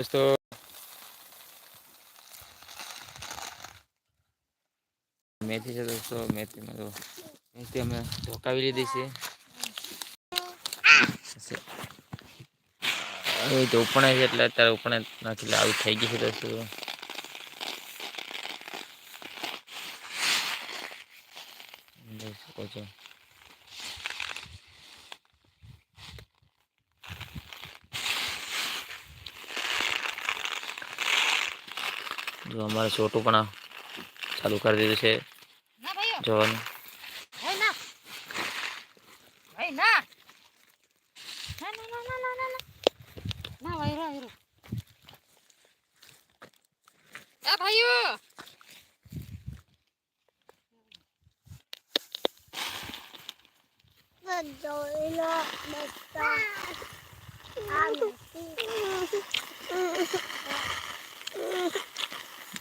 દોસ્તો મેથી છે દોસ્તો મેથીમાં તો મેથી અમે ઢોકાવી લીધી છે હવે તો ઉપણે છે એટલે અત્યારે ઉપણે નથી આવી થઈ ગઈ છે દોસ્તો ઓછો જો અમારે છોટું પણ ચાલુ કરી દીધું છે જોવાનું ભાઈઓ Adoro, basta.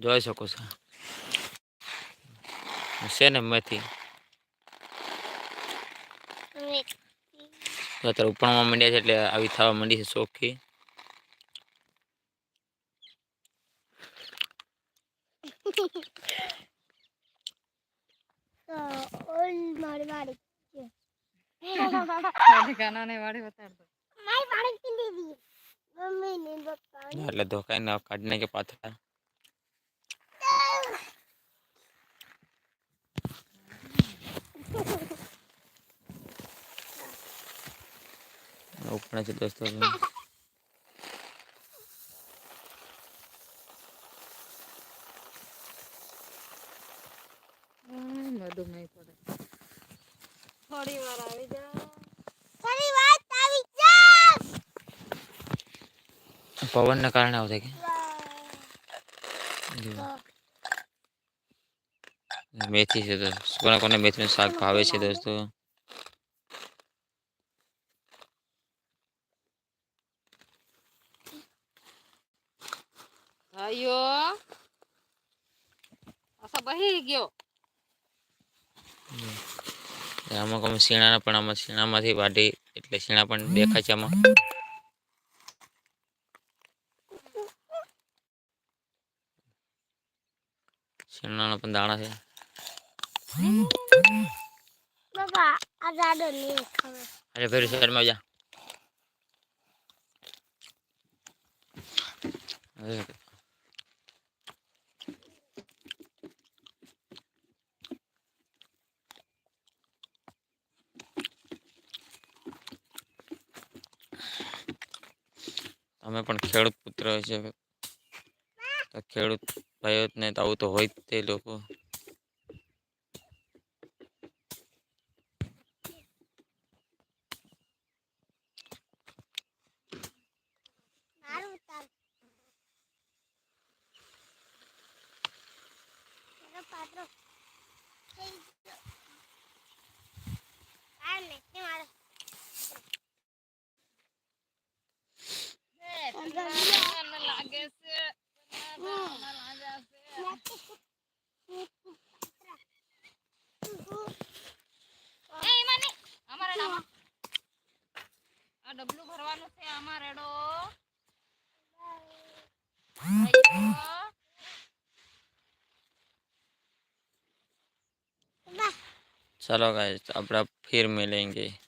જોઈ શકો છો છે ને મેથી અત્યારે ઉપણમાં માંડ્યા છે એટલે આવી થવા માંડી છે ચોખ્ખી એટલે ધોકાઈને કાઢને કે પાથરા ઓપણા છે દોસ્તો આ મેધુ મે પડે થોડીવાર આવી જા સારી વાત આવી જ પવનના કારણે હોય કે મેથી છે તો કોના કોને મેથીમાં શાક ભાવે છે દોસ્તો અયો અસા બહી આમાં કમ સીણા પણ આમાં સીણામાંથી વાઢી એટલે સીણા પણ દેખાય છે આમાં સીણાના પણ દાણા છે બાબા આ દાડો નહીં ખબર અરે ફેર શહેરમાં જા અમે પણ ખેડૂત પુત્ર છે ખેડૂત ભાઈઓ નહીં તો આવું તો હોય જ તે લોકો चलो गाइस अब फिर मिलेंगे